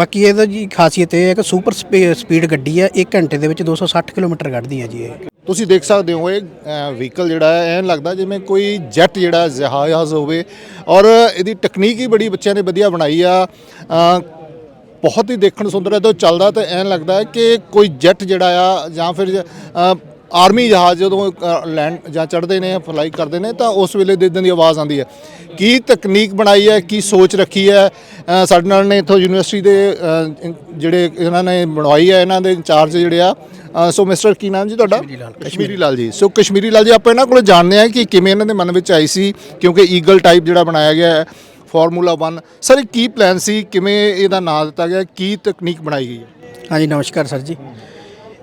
ਬਾਕੀ ਇਹਦਾ ਜੀ ਖਾਸੀਅਤ ਇਹ ਹੈ ਕਿ ਸੁਪਰ ਸਪੀ- ਸਪੀਡ ਗੱਡੀ ਹੈ 1 ਘੰਟੇ ਦੇ ਵਿੱਚ 260 ਕਿਲੋਮੀਟਰ ਕੱਢਦੀ ਹੈ ਜੀ ਇਹ। ਤੁਸੀਂ ਦੇਖ ਸਕਦੇ ਹੋ ਇਹ ਵਹੀਕਲ ਜਿਹੜਾ ਹੈ, ਐਂ ਲੱਗਦਾ ਜਿਵੇਂ ਕੋਈ ਜੈਟ ਜਿਹੜਾ ਜਹਾਜ਼ ਹੋਵੇ। ਔਰ ਇਹਦੀ ਟੈਕਨੀਕ ਹੀ ਬੜੀ ਬੱਚਿਆਂ ਨੇ ਵਧੀਆ ਬਣਾਈ ਆ। ਬਹੁਤ ਹੀ ਦੇਖਣ ਸੁੰਦਰ ਹੈ ਜਦੋਂ ਚੱਲਦਾ ਤਾਂ ਐਂ ਲੱਗਦਾ ਹੈ ਕਿ ਕੋਈ ਜੈਟ ਜਿਹੜਾ ਆ ਜਾਂ ਫਿਰ ਆਰਮੀ ਜਹਾਜ਼ ਜਦੋਂ ਲੈਂਡ ਜਾਂ ਚੜ੍ਹਦੇ ਨੇ ਫਲਾਈ ਕਰਦੇ ਨੇ ਤਾਂ ਉਸ ਵੇਲੇ ਦੇ ਇਦਾਂ ਦੀ ਆਵਾਜ਼ ਆਉਂਦੀ ਹੈ। ਕੀ ਤਕਨੀਕ ਬਣਾਈ ਹੈ ਕੀ ਸੋਚ ਰੱਖੀ ਹੈ? ਸਾਡੇ ਨਾਲ ਨੇ ਇੱਥੋਂ ਯੂਨੀਵਰਸਿਟੀ ਦੇ ਜਿਹੜੇ ਇਹਨਾਂ ਨੇ ਬਣਵਾਈ ਹੈ ਇਹਨਾਂ ਦੇ ਇੰਚਾਰਜ ਜਿਹੜੇ ਆ। ਸੋ ਮਿਸਟਰ ਕੀ ਨਾਮ ਜੀ ਤੁਹਾਡਾ? ਕਸ਼ਮੀਰੀ ਲਾਲ ਜੀ। ਸੋ ਕਸ਼ਮੀਰੀ ਲਾਲ ਜੀ ਆਪਾਂ ਇਹਨਾਂ ਕੋਲ ਜਾਣਦੇ ਆ ਕਿ ਕਿਵੇਂ ਇਹਨਾਂ ਦੇ ਮਨ ਵਿੱਚ ਆਈ ਸੀ ਕਿਉਂਕਿ ਈਗਲ ਟਾਈਪ ਜਿਹੜਾ ਬਣਾਇਆ ਗਿਆ ਹੈ ਫਾਰਮੂਲਾ 1 ਸਰ ਕੀ ਪਲਾਨ ਸੀ? ਕਿਵੇਂ ਇਹਦਾ ਨਾਮ ਦਿੱਤਾ ਗਿਆ? ਕੀ ਤਕਨੀਕ ਬਣਾਈ ਗਈ ਹੈ? ਹਾਂਜੀ ਨਮਸਕਾਰ ਸਰ ਜੀ।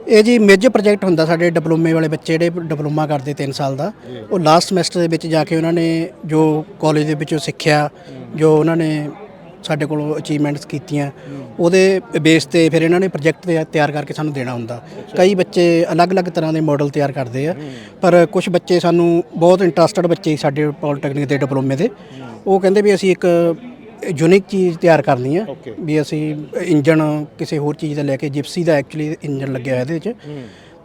ਇਹ ਜੀ ਮੇਜਰ ਪ੍ਰੋਜੈਕਟ ਹੁੰਦਾ ਸਾਡੇ ਡਿਪਲੋਮੇ ਵਾਲੇ ਬੱਚੇ ਜਿਹੜੇ ਡਿਪਲੋਮਾ ਕਰਦੇ 3 ਸਾਲ ਦਾ, ਉਹ ਲਾਸਟ ਸਮੈਸਟਰ ਦੇ ਵਿੱਚ ਜਾ ਕੇ ਉਹਨਾਂ ਨੇ ਜੋ ਕਾਲਜ ਦੇ ਵਿੱਚੋਂ ਸਿੱਖਿਆ, ਜੋ ਉਹਨਾਂ ਨੇ ਸਾਡੇ ਕੋਲੋਂ ਅਚੀਵਮੈਂਟਸ ਕੀਤੀਆਂ, ਉਹਦੇ ਬੇਸ ਤੇ ਫਿਰ ਇਹਨਾਂ ਨੇ ਪ੍ਰੋਜੈਕਟ ਤਿਆਰ ਕਰਕੇ ਸਾਨੂੰ ਦੇਣਾ ਹੁੰਦਾ। ਕਈ ਬੱਚੇ ਅਲੱਗ-ਅਲੱਗ ਤਰ੍ਹਾਂ ਦੇ ਮਾਡਲ ਤਿਆਰ ਕਰਦੇ ਆ, ਪਰ ਕੁਝ ਬੱਚੇ ਸਾਨੂੰ ਬਹੁਤ ਇੰਟਰਸਟਡ ਬੱਚੇ ਸਾਡੇ ਪੋਲੀਟੈਕਨਿਕ ਦੇ ਡਿਪਲੋਮੇ ਦੇ। ਉਹ ਕਹਿੰਦੇ ਵੀ ਅਸੀਂ ਇੱਕ ਯੂਨਿਕ ਚੀਜ਼ ਤਿਆਰ ਕਰਨੀ ਆ ਵੀ ਅਸੀਂ ਇੰਜਨ ਕਿਸੇ ਹੋਰ ਚੀਜ਼ ਦਾ ਲੈ ਕੇ ਜਿਪਸੀ ਦਾ ਐਕਚੁਅਲੀ ਇੰਜਨ ਲੱਗਿਆ ਇਹਦੇ ਵਿੱਚ।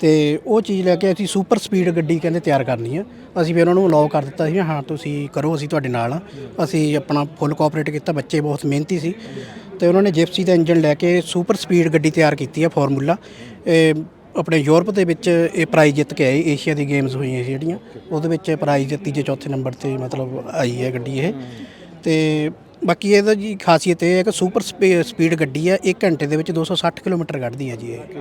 ਤੇ ਉਹ ਚੀਜ਼ ਲੈ ਕੇ ਅਸੀਂ ਸੁਪਰ ਸਪੀਡ ਗੱਡੀ ਕਹਿੰਦੇ ਤਿਆਰ ਕਰਨੀ ਆ। ਅਸੀਂ ਵੀ ਉਹਨਾਂ ਨੂੰ ਅਲਾਉ ਕਰ ਦਿੱਤਾ ਸੀ ਹਾਂ ਤੁਸੀਂ ਕਰੋ ਅਸੀਂ ਤੁਹਾਡੇ ਨਾਲ ਆ। ਅਸੀਂ ਆਪਣਾ ਫੁੱਲ ਕੋਆਪਰੇਟ ਕੀਤਾ ਬੱਚੇ ਬਹੁਤ ਮਿਹਨਤੀ ਸੀ। ਤੇ ਉਹਨਾਂ ਨੇ ਜਿਪਸੀ ਦਾ ਇੰਜਨ ਲੈ ਕੇ ਸੁਪਰ ਸਪੀਡ ਗੱਡੀ ਤਿਆਰ ਕੀਤੀ ਆ ਫਾਰਮੂਲਾ ਇਹ ਆਪਣੇ ਯੂਰਪ ਦੇ ਵਿੱਚ ਇਹ ਪ੍ਰਾਈਜ਼ ਜਿੱਤ ਕੇ ਆਏ ਏਸ਼ੀਆ ਦੀ ਗੇਮਸ ਹੋਈਆਂ ਸੀ ਜਿਹੜੀਆਂ। ਉਹਦੇ ਵਿੱਚ ਪ੍ਰਾਈਜ਼ ਤੀਜੇ ਚੌਥੇ ਨੰਬਰ ਤੇ ਮਤਲਬ ਆਈ ਹੈ ਗੱਡੀ ਇਹ। ਤੇ ਬਾਕੀ ਇਹਦਾ ਜੀ ਖਾਸੀਅਤ ਇਹ ਹੈ ਕਿ ਸੁਪਰ ਸਪੀਡ ਗੱਡੀ ਹੈ 1 ਘੰਟੇ ਦੇ ਵਿੱਚ 260 ਕਿਲੋਮੀਟਰ ਕੱਢਦੀ ਹੈ ਜੀ ਇਹ।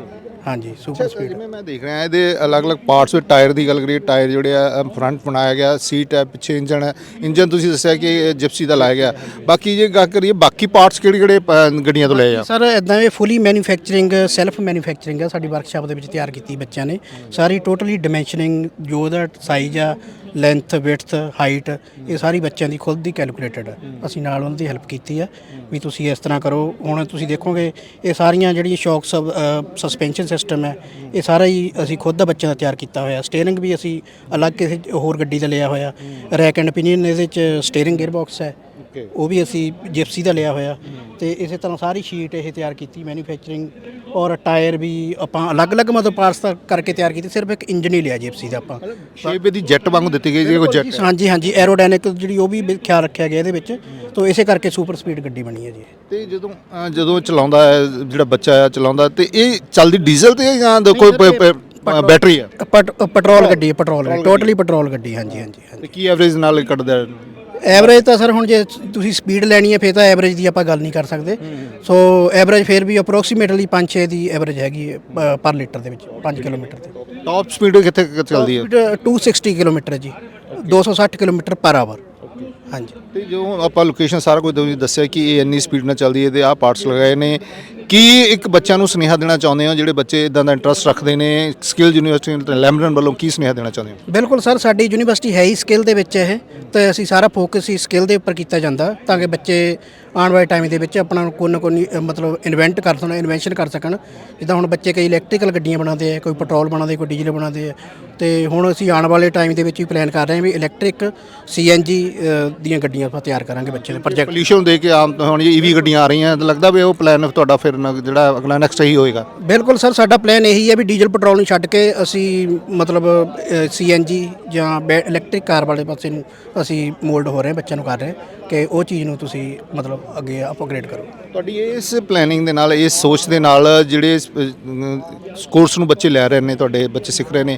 ਹਾਂਜੀ ਸੁਪਰ ਸਪੀਡ ਜਿਵੇਂ ਮੈਂ ਦੇਖ ਰਿਹਾ ਇਹਦੇ ਅਲੱਗ-ਅਲੱਗ ਪਾਰਟਸ ਵਿੱਚ ਟਾਇਰ ਦੀ ਗੱਲ ਕਰੀਏ ਟਾਇਰ ਜਿਹੜੇ ਆ ਫਰੰਟ ਬਣਾਇਆ ਗਿਆ ਸੀਟ ਹੈ ਪਿੱਛੇ ਇੰਜਨ ਹੈ। ਇੰਜਨ ਤੁਸੀਂ ਦੱਸਿਆ ਕਿ ਜਿਪਸੀ ਦਾ ਲਾਇਆ ਗਿਆ। ਬਾਕੀ ਜੇ ਗੱਲ ਕਰੀਏ ਬਾਕੀ ਪਾਰਟਸ ਕਿਹੜੇ-ਕਿਹੜੇ ਗੱਡੀਆਂ ਤੋਂ ਲਏ ਆ? ਸਰ ਇਦਾਂ ਇਹ ਫੁੱਲੀ ਮੈਨੂਫੈਕਚਰਿੰਗ ਸੈਲਫ ਮੈਨੂਫੈਕਚਰਿੰਗ ਹੈ ਸਾਡੀ ਵਰਕਸ਼ਾਪ ਦੇ ਵਿੱਚ ਤਿਆਰ ਕੀਤੀ ਬੱਚਿਆਂ ਨੇ। ਸਾਰੀ ਟੋਟਲੀ ਡਾਈਮੈਂਸ਼ਨਿੰਗ ਜੋ ਉਹਦਾ ਸਾਈਜ਼ ਆ ਲੈਂਥ ਵਿਡਥ ਹਾਈਟ ਇਹ ਸਾਰੀ ਬੱਚਿਆਂ ਦੀ ਖੁਦ ਦੀ ਕੈਲਕੂਲੇਟਡ ਹੈ ਅਸੀਂ ਨਾਲ ਉਹਨਾਂ ਦੀ ਹੈਲਪ ਕੀਤੀ ਹੈ ਵੀ ਤੁਸੀਂ ਇਸ ਤਰ੍ਹਾਂ ਕਰੋ। ਹੁਣ ਤੁਸੀਂ ਦੇਖੋਗੇ, ਇਹ ਸਾਰੀਆਂ ਜਿਹੜੀਆਂ ਸ਼ੌਕ ਸਸਪੈਂਸ਼ਨ ਸਿਸਟਮ ਹੈ ਇਹ ਸਾਰਾ ਹੀ ਅਸੀਂ ਖੁਦ ਦਾ ਬੱਚਿਆਂ ਦਾ ਤਿਆਰ ਕੀਤਾ ਹੋਇਆ। ਸਟੀਅਰਿੰਗ ਵੀ ਅਸੀਂ ਅਲੱਗ ਕਿਸੇ ਹੋਰ ਗੱਡੀ ਦਾ ਲਿਆ ਹੋਇਆ। ਰੈਕ ਐਂਡ ਪਿਨੀਅਨ ਇਹਦੇ ਚ ਸਟੀਅਰਿੰਗ ਗੇਅਰ ਬਾਕਸ ਹੈ। ਉਹ ਵੀ ਅਸੀਂ ਜਿਪਸੀ ਦਾ ਲਿਆ ਹੋਇਆ ਤੇ ਇਸੇ ਤਰ੍ਹਾਂ ਸਾਰੀ ਸ਼ੀਟ ਇਹ ਤਿਆਰ ਕੀਤੀ ਮੈਨੂਫੈਕਚਰਿੰਗ ਔਰ ਟਾਇਰ ਵੀ ਆਪਾਂ ਅਲੱਗ-ਅਲੱਗ ਮਤਲਬ ਪਾਰਟਸ ਕਰਕੇ ਤਿਆਰ ਕੀਤੇ ਸਿਰਫ ਇੱਕ ਇੰਜਨ ਹੀ ਲਿਆ ਜਿਪਸੀ ਦਾ ਆਪਾਂ। ਸ਼ੇਪ ਇਹਦੀ ਜੈਟ ਵਾਂਗੂ ਦਿੱਤੀ ਗਈ ਜੀ ਕੋਈ ਜੈਟ ਹਾਂਜੀ ਹਾਂਜੀ ਐਰੋਡਾਇਨਿਕ ਜਿਹੜੀ ਉਹ ਵੀ ਖਿਆਲ ਰੱਖਿਆ ਗਿਆ ਇਹਦੇ ਵਿੱਚ ਤੋਂ ਇਸੇ ਕਰਕੇ ਸੁਪਰ ਸਪੀਡ ਗੱਡੀ ਬਣੀ ਹੈ ਜੀ। ਤੇ ਜਦੋਂ ਜਦੋਂ ਚਲਾਉਂਦਾ ਹੈ ਜਿਹੜਾ ਬੱਚਾ ਆ ਚਲਾਉਂਦਾ ਤੇ ਇਹ ਚੱਲਦੀ ਡੀਜ਼ਲ ਤੇ ਹੈ ਜਾਂ ਕੋਈ ਬੈਟਰੀ ਪਟ- ਪੈਟਰੋਲ ਗੱਡੀ ਹੈ ਪੈਟਰੋਲ ਟੋਟਲੀ ਪੈਟਰੋਲ ਗੱਡੀ ਹਾਂਜੀ ਹਾਂਜੀ ਕੀ ਐਵਰੇਜ ਨਾਲ ਕੱਢਦਾ ਹੈ? ਐਵਰੇਜ ਤਾਂ ਸਰ ਹੁਣ ਜੇ ਤੁਸੀਂ ਸਪੀਡ ਲੈਣੀ ਹੈ ਫਿਰ ਤਾਂ ਐਵਰੇਜ ਦੀ ਆਪਾਂ ਗੱਲ ਨਹੀਂ ਕਰ ਸਕਦੇ। ਸੋ ਐਵਰੇਜ ਫਿਰ ਵੀ ਅਪਰੋਕਸੀਮੇਟਲੀ 5-6 ਦੀ ਐਵਰੇਜ ਹੈਗੀ ਹੈ ਪਰ ਲੀਟਰ ਦੇ ਵਿੱਚ 5 ਕਿਲੋਮੀਟਰ ਤੇ। ਟਾਪ ਸਪੀਡ ਕਿੱਥੇ ਚੱਲਦੀ ਹੈ? ਸਪੀਡ 260 ਕਿਲੋਮੀਟਰ ਜੀ 260 ਕਿਲੋਮੀਟਰ ਪਰ ਆਵਰ ਹਾਂਜੀ। ਤੇ ਜੋ ਆਪਾਂ ਲੋਕੇਸ਼ਨ ਸਾਰਾ ਕੁਝ ਤੁਸੀਂ ਦੱਸਿਆ ਕਿ ਇਹ ਇੰਨੀ ਸਪੀਡ ਨਾਲ ਚੱਲਦੀ ਹੈ ਤੇ ਆਹ ਪਾਰਟਸ ਲਗਾਏ ਨੇ। ਕੀ ਇੱਕ ਬੱਚਿਆਂ ਨੂੰ ਸੁਨੇਹਾ ਦੇਣਾ ਚਾਹੁੰਦੇ ਹੋ ਜਿਹੜੇ ਬੱਚੇ ਇਦਾਂ ਦਾ ਇੰਟਰਸਟ ਰੱਖਦੇ ਨੇ ਸਕਿੱਲ ਯੂਨੀਵਰਸਿਟੀ ਲੈਮਰਨ ਵੱਲੋਂ ਕੀ ਸੁਨੇਹਾ ਦੇਣਾ ਚਾਹੁੰਦੇ ਹੋ? ਬਿਲਕੁਲ ਸਰ, ਸਾਡੀ ਯੂਨੀਵਰਸਿਟੀ ਹੈ ਹੀ ਸਕਿੱਲ ਦੇ ਵਿੱਚ ਇਹ, ਤੇ ਅਸੀਂ ਸਾਰਾ ਫੋਕਸ ਹੀ ਸਕਿੱਲ ਦੇ ਉੱਪਰ ਕੀਤਾ ਜਾਂਦਾ ਤਾਂ ਕਿ ਬੱਚੇ ਆਉਣ ਵਾਲੇ ਟਾਈਮ ਦੇ ਵਿੱਚ ਆਪਣਾ ਕੋਈ ਨਾ ਕੋਈ, ਮਤਲਬ ਇਨਵੈਂਟ ਕਰ ਸਕਣ ਇਨਵੈਂਸ਼ਨ ਕਰ ਸਕਣ। ਜਿੱਦਾਂ ਹੁਣ ਬੱਚੇ ਕਈ ਇਲੈਕਟ੍ਰੀਕਲ ਗੱਡੀਆਂ ਬਣਾਉਂਦੇ ਆ, ਕੋਈ ਪੈਟਰੋਲ ਬਣਾਉਂਦੇ, ਕੋਈ ਡੀਜ਼ਲ ਬਣਾਉਂਦੇ ਆ, ਤੇ ਹੁਣ ਅਸੀਂ ਆਉਣ ਵਾਲੇ ਟਾਈਮ ਦੇ ਵਿੱਚ ਵੀ ਪਲਾਨ ਕਰ ਰਹੇ ਹਾਂ ਵੀ ਇਲੈਕਟ੍ਰਿਕ ਸੀਐਨਜੀ ਦੀਆਂ ਗੱਡੀਆਂ ਆਪਾਂ ਤਿਆਰ ਕਰਾਂਗੇ ਬੱਚੇ ਦੇ ਪ੍ਰੋਜੈਕਟ ਪੋਲੂਸ਼ਨ ਦੇ ਕੇ ਆਮ ਹੁਣ ਇਹ ਈਵੀ ਗੱਡੀਆਂ ਆ ਰਹੀਆਂ ਤਾਂ ਲੱਗਦਾ ਵੀ ਉਹ ਪਲਾਨ ਤੁਹਾਡਾ ਫਿਰ ਨ- ਜਿਹੜਾ ਅਗਲਾ ਨੈਕਸਟ ਇਹੀ ਹੋਏਗਾ। ਬਿਲਕੁਲ ਸਰ ਸਾਡਾ ਪਲਾਨ ਇਹੀ ਹੈ ਵੀ ਡੀਜ਼ਲ ਪੈਟਰੋਲ ਨੂੰ ਛੱਡ ਕੇ ਅਸੀਂ ਮਤਲਬ ਸੀਐਨਜੀ ਜਾਂ ਇਲੈਕਟ੍ਰਿਕ ਕਾਰ ਵਾਲੇ ਪਾਸੇ ਨੂੰ ਅਸੀਂ ਮੋਲਡ ਹੋ ਰਹੇ ਹਾਂ ਬੱਚਿਆਂ ਨੂੰ ਕਰ ਰਹੇ ਕਿ ਉਹ ਚੀਜ਼ ਨੂੰ ਤੁਸੀਂ ਮਤਲਬ ਅੱਗੇ ਅਪਗ੍ਰੇਡ ਕਰੋ। ਤੁਹਾਡੀ ਇਸ ਪਲੈਨਿੰਗ ਦੇ ਨਾਲ ਇਸ ਸੋਚ ਦੇ ਨਾਲ ਜਿਹੜੇ ਕੋਰਸ ਨੂੰ ਬੱਚੇ ਲੈ ਰਹੇ ਨੇ ਤੁਹਾਡੇ ਬੱਚੇ ਸਿੱਖ ਰਹੇ ਨੇ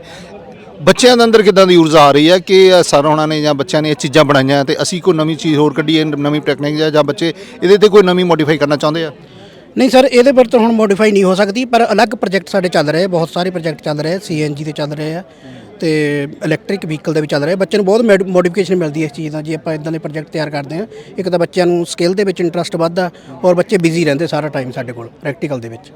ਬੱਚਿਆਂ ਦੇ ਅੰਦਰ ਕਿਦਾਂ ਦੀ ਊਰਜਾ ਆ ਰਹੀ ਹੈ ਕਿ ਇਹ ਸਰ ਉਹਨਾਂ ਨੇ ਜਾਂ ਬੱਚਿਆਂ ਨੇ ਇਹ ਚੀਜ਼ਾਂ ਬਣਾਈਆਂ ਤੇ ਅਸੀਂ ਕੋਈ ਨਵੀਂ ਚੀਜ਼ ਹੋਰ ਕੱਢੀਏ ਨਵੀਂ ਟੈਕਨੀਕ ਜਾਂ- ਜਾਂ ਬੱਚੇ ਇਹਦੇ ਤੇ ਕੋਈ ਨਵੀਂ ਮੋਡੀਫਾਈ ਕਰਨਾ ਚਾਹੁੰਦੇ ਆ? ਨਹੀਂ ਸਰ, ਇਹਦੇ ਪਰ ਤਾਂ ਹੁਣ ਮੋਡੀਫਾਈ ਨਹੀਂ ਹੋ ਸਕਦੀ, ਪਰ ਅਲੱਗ ਪ੍ਰੋਜੈਕਟ ਸਾਡੇ ਚੱਲ ਰਹੇ, ਬਹੁਤ ਸਾਰੇ ਪ੍ਰੋਜੈਕਟ ਚੱਲ ਰਹੇ ਆ ਸੀਐਨਜੀ 'ਤੇ ਚੱਲ ਰਹੇ ਆ ਤੇ ਇਲੈਕਟ੍ਰਿਕ ਵਹੀਕਲ ਦੇ ਵੀ ਚੱਲ ਰਹੇ ਬੱਚਿਆਂ ਨੂੰ ਬਹੁਤ ਮੋਡੀਫਿਕੇਸ਼ਨ ਮਿਲਦੀ ਹੈ ਇਸ ਚੀਜ਼ ਦਾ ਜੇ ਆਪਾਂ ਇਦਾਂ ਦੇ ਪ੍ਰੋਜੈਕਟ ਤਿਆਰ ਕਰਦੇ ਹਾਂ। ਇੱਕ ਤਾਂ ਬੱਚਿਆਂ ਨੂੰ ਸਕਿੱਲ ਦੇ ਵਿੱਚ ਇੰਟਰਸਟ ਵੱਧਦਾ ਔਰ ਬੱਚੇ ਬਿਜ਼ੀ ਰਹਿੰਦੇ ਸਾਰਾ ਟਾਈਮ ਸਾਡੇ ਕੋਲ ਪ੍ਰੈਕਟੀਕਲ ਦੇ ਵਿੱਚ।